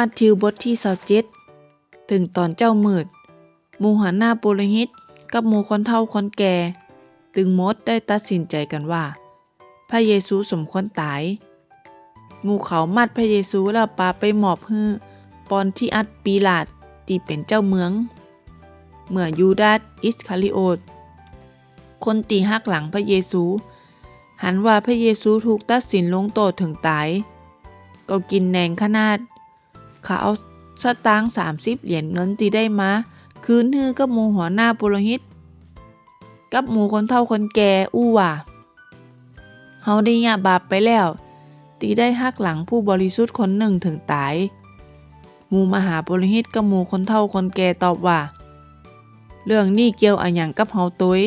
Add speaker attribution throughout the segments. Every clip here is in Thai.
Speaker 1: มัทธิวบทที่27ถึงตอนเจ้ามืดหมู่หันหน้าปุโรหิตกับหมู่คนเฒ่าคนแก่ตึงมดได้ตัดสินใจกันว่า พระเยซูสมควรตาย หมู่เขามัดพระเยซูแล้วปาไปหมอบฮื้อปอนที่อัดปีลาดที่เป็นเจ้าเมือง เมื่อยูดาสอิสคาริโอตคนตีหักหลังพระเยซู หันว่าพระเยซูถูกตัดสินลงโทษถึงตาย ก็กินแหนงขนาด ขาเอาสตางค์สามสิบเหรียญเงินที่ได้มาคืนฮือกับหมูหัวหน้าปุโรหิต กับหมูคนเฒ่าคนแก่อู้ว่าเฮาได้ยะบาปไปแล้ว ตีได้หักหลังผู้บริสุทธิ์คนหนึ่งถึงตายหมูมหาปุโรหิตกับหมูคนเฒ่าคนแก่ตอบว่า เรื่องนี้เกี่ยวอะหยังกับเฮาตุย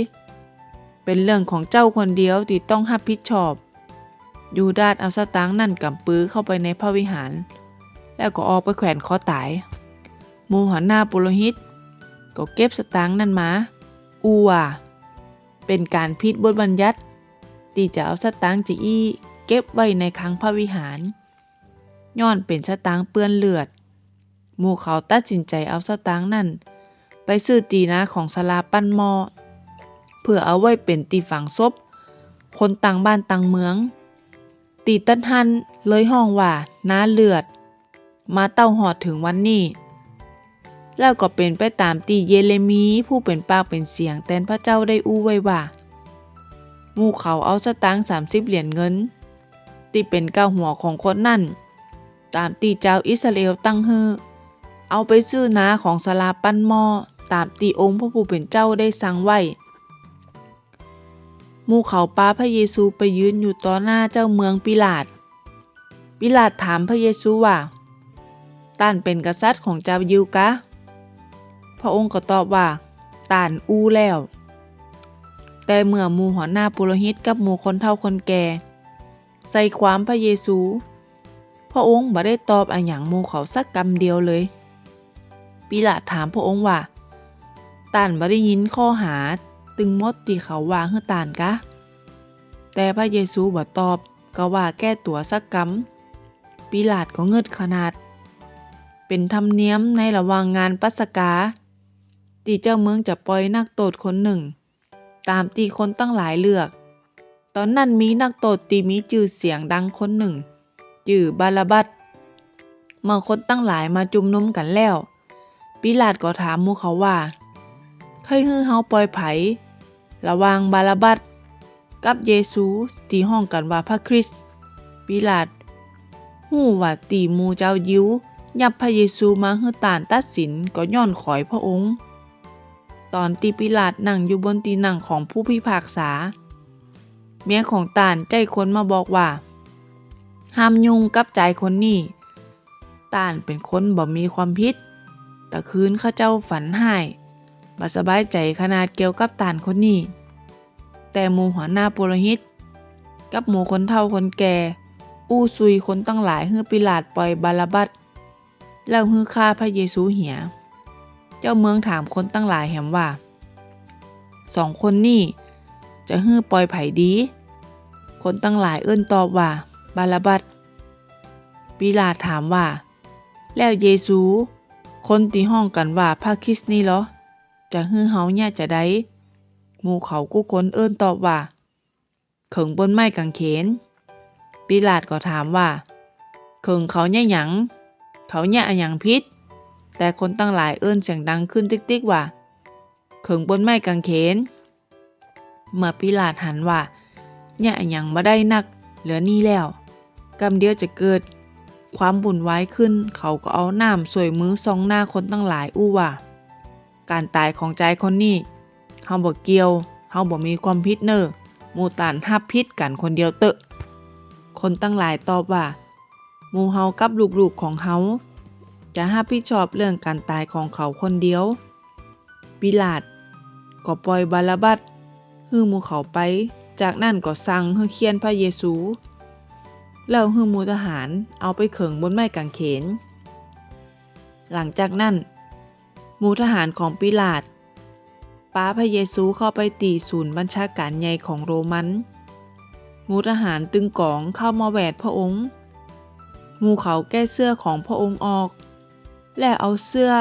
Speaker 1: เป็นเรื่องของเจ้าคนเดียวที่ต้องรับผิดชอบยูดาสเอาสตางค์นั่นกำปื้อเข้าไปในพระวิหาร แล้วก็ออกไปแขวนคอตายหมูหัวหน้าปุโรหิต ก็เก็บสตางค์นั่นมาอูว่าเป็นการผิดบทบัญญัติที่จะเอาสตางค์จีอี้เก็บไว้ในคลังพระวิหารย้อนเป็นสตางค์เปื้อนเลือดหมู่เขาตัดสินใจเอาสตางค์นั่น ไปซื้อตีนาของสลาปั้นหมอเพื่อเอาไว้เป็นตีฝังศพคนต่างบ้านต่างเมือง ตีตันหันเลยห้องว่าน้าเลือด มาเต้าหอดถึงวันนี้ แล้วก็เป็นไปตามตีเยเรมีผู้เป็นปากเป็นเสียงแทนพระเจ้าได้อู้ไว้ว่ามู่เขาเอาสตางค์สามสิบเหรียญเงินที่เป็นเก้าหัวของคนนั่น ตามตีเจ้าอิสราเอลตั้งฮือ เอาไปซื้อนาของสลาปั้นหม้อตามตีองค์พระผู้เป็นเจ้าได้สั่งไว้มู่เขาป้าพระเยซูไปยืนอยู่ต่อหน้าเจ้าเมืองปิลาต ปิลาตถามพระเยซูว่า ต้านเป็นกษัตริย์ของเจ้ายิวกะ พระองค์ก็ตอบว่าต้านอู้แล้ว แต่เมื่อมูหัวหน้าปุโรหิตกับหมู่คนเฒ่าคนแก่ ใส่ความพระเยซู พระองค์บ่ได้ตอบอะหยังมูเขาสักคำเดียวเลย ปิลาถามพระองค์ว่าต้านบ่ได้ยินข้อหาตึงมดที่เขาว่าเฮือต้านกะ แต่พระเยซูบ่ตอบก็ว่าแก้ตัวสักกำปิลาตก็เงิดขนาด เป็นธรรมเนียมในระหว่างงานปัสกาที่เจ้าเมืองจะปล่อยนักโทษคนหนึ่ง ตามที่คนตั้งหลายเลือก ตอนนั้นมีนักโทษที่มีชื่อเสียงดังคนหนึ่งชื่อบาลบัสเมื่อคนตั้งหลายมาจุมนุมกันแล้วปิลาตก็ถามมู่เขาว่าให้ฮือเฮาปล่อยไผ ระวางบาลบัสกับเยซูที่ห้องกันว่าพระคริสต์ปิลาตฮู้ว่าตีมูเจ้ายิว ยับพระเยซูมาฮือตานตัดสินก็ย้อนขอยพระองค์ ตอนตีปิลาตนั่งอยู่บนตีนั่งของผู้พิพากษา เมียของตานใจคนมาบอกว่า ห้ามยุ่งกับใจคนนี้ตานเป็นคนบ่มีความผิดแต่คืนข้าเจ้าฝันหายบ่สบายใจขนาดเกี่ยวกับตานคนนี้ แต่หมู่หัวหน้าปุโรหิต กับหมู่คนเฒ่าคนแก่ อู้ซุยคนตั้งหลายเฮือปิลาตปล่อยบาลบัส แล้วฮือฆ่าพระเยซูเหีย เจ้าเมืองถามคนตั้งหลายแหมว่า สองคนนี่จะฮือปล่อยไผ่ดี คนตั้งหลายเอิ้นตอบว่า บาลบัสปิลาถามว่า แล้วเยซู คนที่ห้องกันว่าพระคริสต์นี่เหรอ จะฮือเฮาเนี่ยจะได้หมู่เขากู้คนเอิ้นตอบว่าเขิงบนไม้กางเขนปิลาตก็ถามว่า เขิงเขาเนี่ยหยัง เขาเนี่ยอะหยังพิษ แต่คนตั้งหลายเอิ้นเสียงดังขึ้นติ๊กๆว่าเขิงบนไม้กางเขน เมื่อปิลาตหันว่าเนี่ยอะหยังบ่ได้นัก เหลือนี่แล้วกำเดียวจะเกิด ความบุญไว้ขึ้น เขาก็เอาน้ำสวยมือซองหน้าคนตั้งหลายอู้ว่า การตายของใจคนนี้เฮาบ่เกี่ยวเฮาบ่มีความผิดเนอ้อหมู่ตานฮับผิดกันคนเดียวเตอะ คนตั้งหลายตอบว่า หมู่เฮากับลูกๆของเฮาจะรับผิดชอบเรื่องการตายของเขาคนเดียวปิลาตก็ปล่อยบาลาบัสฮื้อหมู่เขาไป จากนั้นก็สั่งให้เขียนพระเยซู แล้วฮื้อหมู่ทหารเอาไปเขิงบนไม้กางเขน หลังจากนั้น หมู่ทหารของปิลาตป้าพระเยซูเข้าไปตีศูนย์บัญชาการใหญ่ของโรมัน หมู่ทหารตึงกองเข้ามาแหวดพระองค์ หมูเขาแก้เสื้อของพระองค์ออก และเอาเสื้อ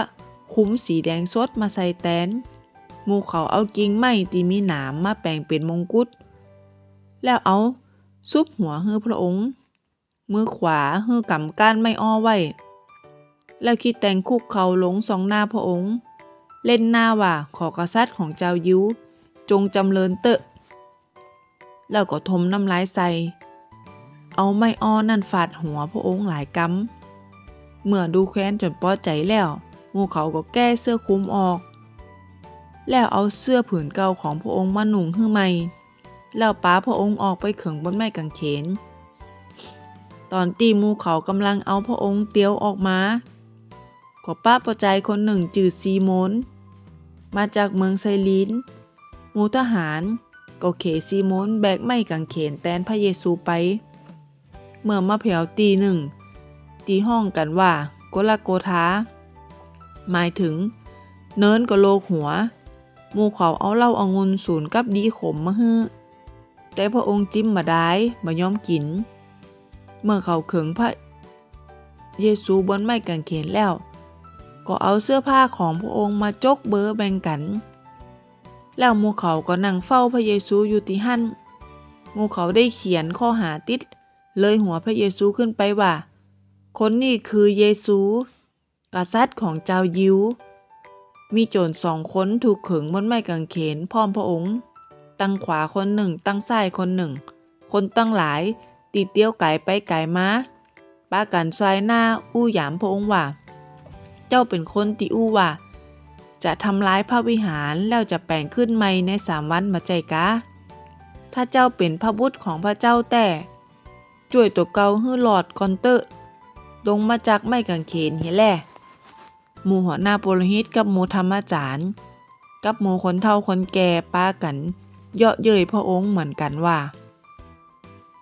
Speaker 1: คุ้มสีแดงสดมาใส่แตนหมูเขาเอากิ่งไม้ที่มีหนามมาแปลงเป็นมงกุฎแล้วเอาซุบหัวฮือพระองค์ มือขวาฮือกำก้านไม่อ้อไว้ แล้วคิดแต่งคุกเขาลงสองหน้าพระองค์ เล่นหน้าว่าขอกษัตริย์ของเจ้ายิวจงจำเริญเตอะ แล้วก็ทมน้ำลายใส่ เอาไม้อ้อนั่นฟาดหัวพระองค์หลายกำเมื่อดูแคว้นจนพอใจแล้วหมู่เขาก็แก้เสื้อคลุมออก แล้วเอาเสื้อผืนเก่าของพระองค์มาหนุ่งให้ใหม่ แล้วป้าพระองค์ออกไปเขิงบนไม้กางเขน ตอนตีหมูเขากำลังเอาพระองค์เตียวออกมาก็ป้าประใจยคนหนึ่งจืดซีโมนมาจากเมืองไซลีนหมูทหาร ก็เขซีโมนแบกไม้กางเขนแตนพระเยซูไป เมื่อมาแผ่วตีหนึ่ง ตีห้องกันว่า โกลาโกธาหมายถึง เนินก็โลกหัวมูเขาเอาเหล้าเอางุนศูนย์กับดีขมมาฮื้อแต่พระองค์จิ้มมาได้มายอมกิน เมื่อเขาเขิงพระเยซูบนไม้กางเขนแล้ว ก็เอาเสื้อผ้าของพระองค์มาจกเบอร์แบ่งกัน แล้วมูเขาก็นั่งเฝ้าพระเยซูอยู่ที่หั่นมูเขาได้เขียนข้อหาติด เลยหัวพระเยซูขึ้นไปว่า คนนี้คือเยซู กษัตริย์ของเจ้ายิว มีโจรสองคนถูกขึงบนไม้กางเขนพร้อมพระองค์ ตั้งขวาคนหนึ่ง ตั้งซ้ายคนหนึ่ง คนตั้งหลาย ตีเตี้ยวไก่ไปไก่มาป้ากันซ้ายหน้าอู้หยามพระองค์ว่า เจ้าเป็นคนตีอู้ว่า จะทำร้ายพระวิหารแล้วจะแปลงขึ้นใหม่ในสามวันมาใจกะถ้าเจ้าเป็นพระบุตรของพระเจ้าแต่ ช่วยตัวเกาฮื้อหลอดกอนเตอร์ลงมาจากไม้กางเขนเห็นแหละหมู่หัวหน้าโปโลหิตกับหมู่ธรรมจารย์ กับหมู่คนเฒ่าคนแก่ป้ากัน เยาะเย้ยพระองค์เหมือนกันว่า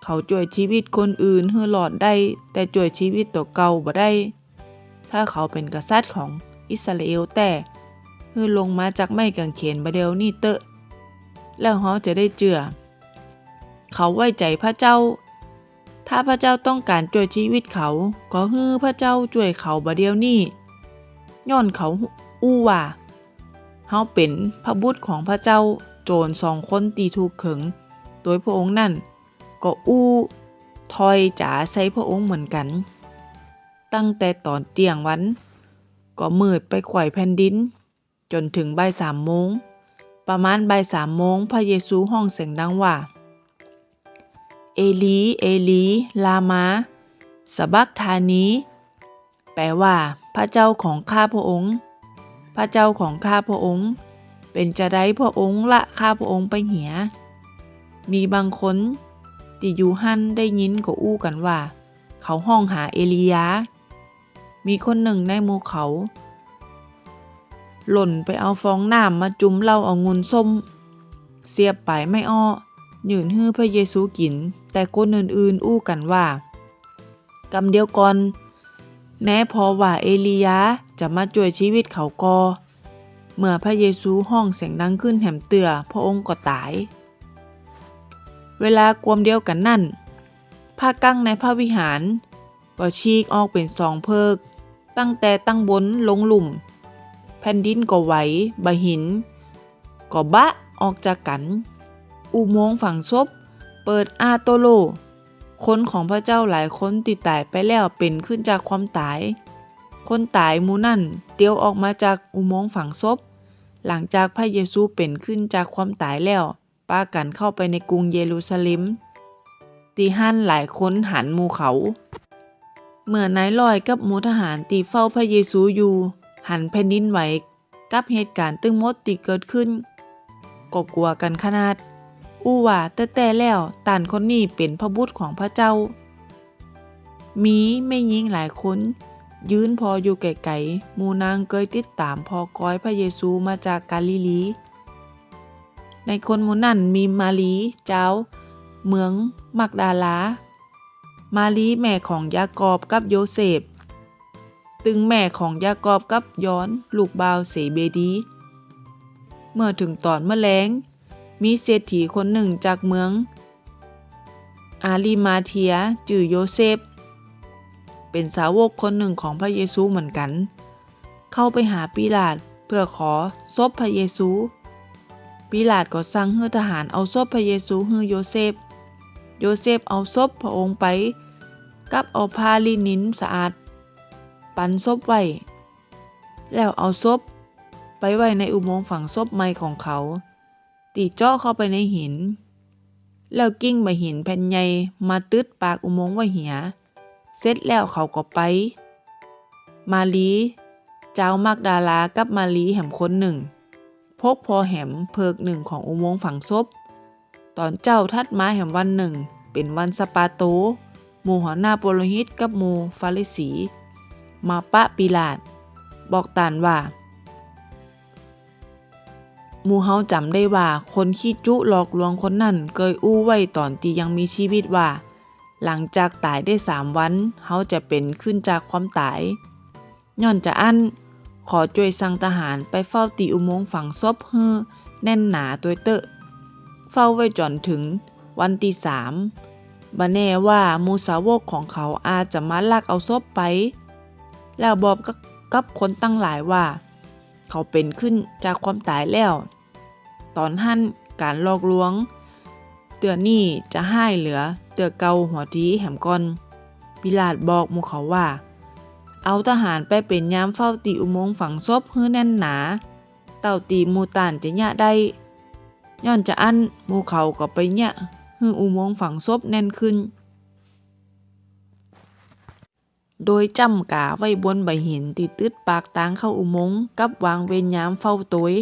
Speaker 1: เขาช่วยชีวิตคนอื่นฮื้อหลอดได้ แต่ช่วยชีวิตตัวเก่าบ่ได้ ถ้าเขาเป็นกษัตริย์ของอิสราเอลแต่ฮื้อลงมาจากไม้กางเขนบะเดียวนี่เตอะ แล้วเขาจะได้เจือ เขาไว้ใจพระเจ้า ถ้าพระเจ้าต้องการช่วยชีวิตเขา ก็ฮื้อพระเจ้าช่วยเขาบะเดียวนี่ย้อนเขาอู้ว่าเฮาเป็นพระบุตรของพระเจ้าโจรสองคนตีถูกเขิง โดยพระองค์นั่น ก็อู้ถอยจ๋าใส่พระองค์เหมือนกัน ตั้งแต่ตอนเตียงวัน ก็มืดไปไขว่แผ่นดิน จนถึงบ่ายสามโมง ประมาณบ่ายสามโมงพระเยซูห้องเสียงดังว่า เอลี เอลี ลามาสะบักทานีแปลว่า พระเจ้าของข้าพระองค์ พระเจ้าของข้าพระองค์ เป็นจะได้พระองค์ละข้าพระองค์ไปเหีย มีบางคนที่อยู่หันได้ยินก็อู้กันว่า เขาห้องหาเอลียา มีคนหนึ่งในหมู่เขา หล่นไปเอาฟองน้ำมาจุ่มเหล้าเอางุนส้ม เสียบไปไม่อ้อยืนฮื้อพระเยซูกิน แต่คนอื่นๆ อู้กันว่ากำเดียวก่อนแน่พอว่าเอลียาจะมาช่วยชีวิตเขากอ เมื่อพระเยซูห้องเสียงดังขึ้นแหมเตือพระองค์ก็ตาย เวลากวมเดียวกันนั่นผ้ากั้งในพระวิหารก็ฉีกออกเป็นสองเพิก ตั้งแต่ตั้งบนลงหลุม แผ่นดินก็ไหวบะหิน ก็บะออกจากกัน อุโมงค์ฝังศพ เปิดอาโตโล คนของพระเจ้าหลายคนติดตายไปแล้วเป็นขึ้นจากความตาย คนตายมูนั่นเตียวออกมาจากอุโมงค์ฝังศพ หลังจากพระเยซูเป็นขึ้นจากความตายแล้วป้ากันเข้าไปในกรุงเยรูซาเล็ม ตีหันหลายคนหันมูเขา เมื่อนายลอยกับมูทหารตีเฝ้าพระเยซูอยู่ หันแผ่นดินไหวกับเหตุการณ์ตึงมดที่เกิดขึ้นก็กลัวกันขนาด อู้ว่าแต่แต่แล้วตานคนนี้เป็นพระบุตรของพระเจ้า มีไม่ยิงหลายคนยืนพออยู่ไกลๆมูนางเคยติดตามพอก้อยพระเยซูมาจากกาลิลี ในคนมูนั่นมีมารีเจ้า เมืองมักดาลา มารีแม่ของยากอบกับโยเซฟ ตึงแม่ของยากอบกับย้อน ลูกบาวเสเบดี เมื่อถึงตอนเมื่อแลง มีเศรษฐีคนหนึ่งจากเมือง อาลีมาเทียจื่อโยเซฟ เป็นสาวกคนหนึ่งของพระเยซูเหมือนกัน เข้าไปหาปิลาตเพื่อขอศพพระเยซูปิลาตก็สั่งให้ทหารเอาศพพระเยซูให้โยเซฟ โยเซฟเอาศพพระองค์ไป กับเอาผ้าลินินสะอาด ปันศพไว้ แล้วเอาศพไปไว้ในอุโมงค์ฝังศพใหม่ของเขา ตีเจาะเข้าไปในหิน แล้วกิ้งใบหินแผ่นใหญ่มาตึดปากอุโมงค์ไว้เหีย เสร็จแล้วเขาก็ไป มาลีเจ้ามักดาลากับมาลีแหมคนหนึ่ง พกพอแหมเพิกหนึ่งของอุโมงค์ฝังศพ ตอนเจ้าทัดมาแหมวันหนึ่ง เป็นวันสปาโตหมู่หัวหน้าโปโลหิตกับหมู่ฟาริสี มาปะปิลาตบอกตานว่า หมู่เฮาจำได้ว่าคนขี้จุหลอกลวงคนนั่นเคยอู้ไว้ตอนที่ยังมีชีวิตว่า หลังจากตายได้สามวันเฮาจะเป็นขึ้นจากความตายย้อนจะอั้นขอช่วยสั่งทหารไปเฝ้าตีอุโมงค์ฝังศพเฮือแน่นหนาตัวเตอะเฝ้าไว้จนถึงวันที่สามบะแน่ว่ามูสาวกของเขาอาจจะมาลักเอาศพไป แล้วบอกกกับคนตั้งหลายว่า เขาเป็นขึ้นจากความตายแล้ว ตอนหั่นการหลอกลวง เตือนี่จะให้เหลือเตือเกาหัวทีแหมก่อนปิลาตบอกมูเขาว่า เอาทหารไปเป็นยามเฝ้าตีอุโมงค์ฝังศพฮื้อแน่นหนา เต่าตีมูตานจะยะได้ย้อนจะอั้นมูเขาก็ไปยะฮื้ออุโมงค์ฝังศพแน่นขึ้น โดยจำกาไว้บนใบหินติดตึดปากทางเข้าอุโมงค์กับวางเวรยามเฝ้าตวย